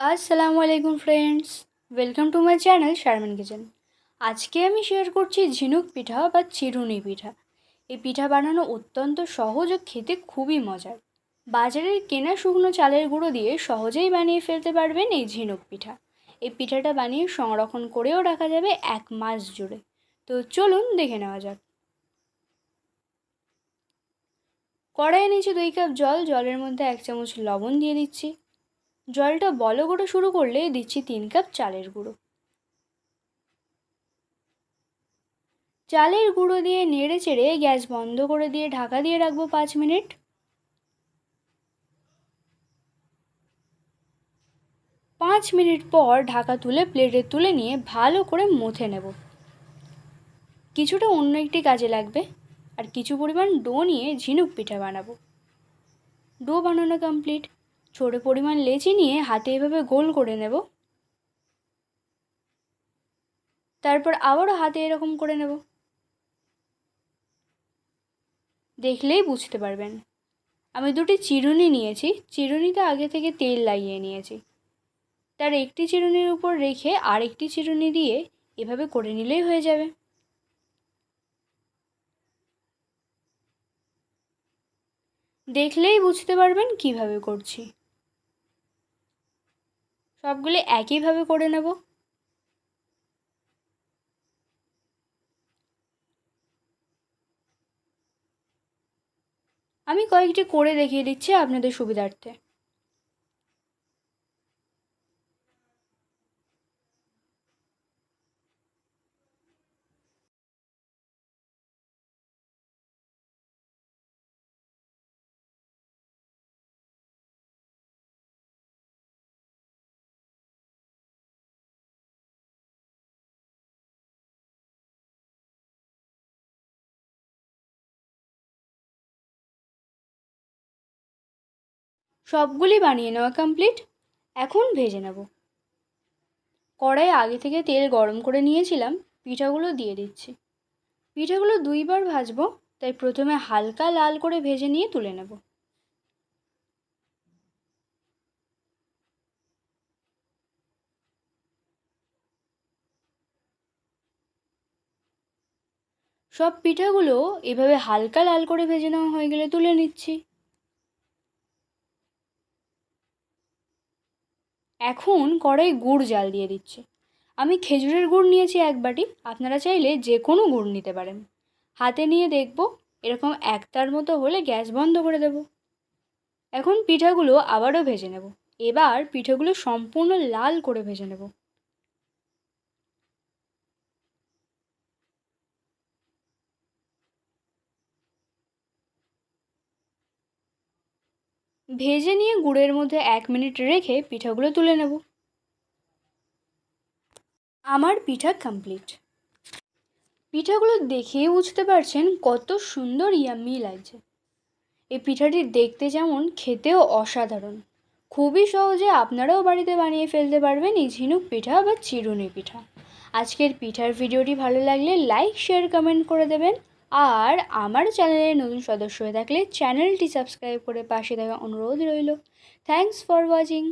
আসসালামু আলাইকুম friends welcome to my channel Sharmin kitchen আজকে আমি শেয়ার করছি ঝিনুক পিঠা বা চিরুনি পিঠা। এই পিঠা বানানো অত্যন্ত সহজ ও খেতে খুবই মজার। বাজারের কেনা শুকনো চালের গুঁড়ো দিয়ে সহজেই বানিয়ে ফেলতে পারবেন এই ঝিনুক পিঠা। এই পিঠাটা বানিয়ে সংরক্ষণ করেও রাখা যাবে এক মাস জুড়ে। তো চলুন দেখে নেওয়া যাক। কড়াইয়ে নিচে দুই কাপ জল, জলের মধ্যে এক চামচ লবণ দিয়ে দিচ্ছি। জলটা বলো করে শুরু করলে দিচ্ছি তিন কাপ চালের গুঁড়ো। চালের গুঁড়ো দিয়ে নেড়ে চেড়ে গ্যাস বন্ধ করে দিয়ে ঢাকা দিয়ে রাখব পাঁচ মিনিট। পাঁচ মিনিট পর ঢাকা তুলে প্লেটে তুলে নিয়ে ভালো করে মুথে নেব। কিছুটা অন্য একটি কাজে লাগবে আর কিছু পরিমাণ ডো নিয়ে ঝিনুক পিঠা বানাবো। ডো বানানো কমপ্লিট। ছোটো পরিমাণ লেচি নিয়ে হাতে এভাবে গোল করে নেব। তারপর আবারও হাতে এরকম করে নেব। দেখলেই বুঝতে পারবেন। আমি দুটি চিরুনি নিয়েছি। চিরুনিতে আগে থেকে তেল লাগিয়ে নিয়েছি। তার একটি চিরুনির উপর রেখে আরেকটি চিরুনি দিয়ে এভাবে করে নিলেই হয়ে যাবে। দেখলেই বুঝতে পারবেন কীভাবে করছি। সবগুলি একইভাবে করে নেব। আমি কয়েকটি করে দেখিয়ে দিচ্ছি আপনাদের সুবিধার্থে। সবগুলি বানিয়ে নেওয়া কমপ্লিট এখন ভেজে নেব। কড়াই আগে থেকে তেল গরম করে নিয়েছিলাম, পিঠাগুলো দিয়ে দিচ্ছি। পিঠাগুলো দুইবার ভাজবো, তাই প্রথমে হালকা লাল করে ভেজে নিয়ে তুলে নেব। সব পিঠাগুলো এভাবে হালকা লাল করে ভেজে নেওয়া হয়ে গেলে তুলে নিচ্ছি। এখন কড়াই গুড় জাল দিয়ে দিচ্ছে। আমি খেজুরের গুড় নিয়েছি এক বাটি, আপনারা চাইলে যে কোনো গুড় নিতে পারেন। হাতে নিয়ে দেখব, এরকম একতার মতো হলে গ্যাস বন্ধ করে দেব। এখন পিঠাগুলো আবারও ভেজে নেব। এবার পিঠাগুলো সম্পূর্ণ লাল করে ভেজে নেব। ভেজে নিয়ে গুড়ের মধ্যে এক মিনিট রেখে পিঠাগুলো তুলে নেব। আমার পিঠা কমপ্লিট পিঠাগুলো দেখেই বুঝতে পারছেন কত সুন্দর ইয়াম্মি লাগছে। এই পিঠাটি দেখতে যেমন খেতেও অসাধারণ। খুবই সহজে আপনারাও বাড়িতে বানিয়ে ফেলতে পারবেন এই ঝিনুক পিঠা বা চিরুনি পিঠা। আজকের পিঠার ভিডিওটি ভালো লাগলে লাইক শেয়ার কমেন্ট করে দেবেন। আর আমার চ্যানেলের নতুন সদস্য হয়ে থাকলে চ্যানেলটি সাবস্ক্রাইব করে পাশে থাকা অনুরোধ রইল। Thanks for watching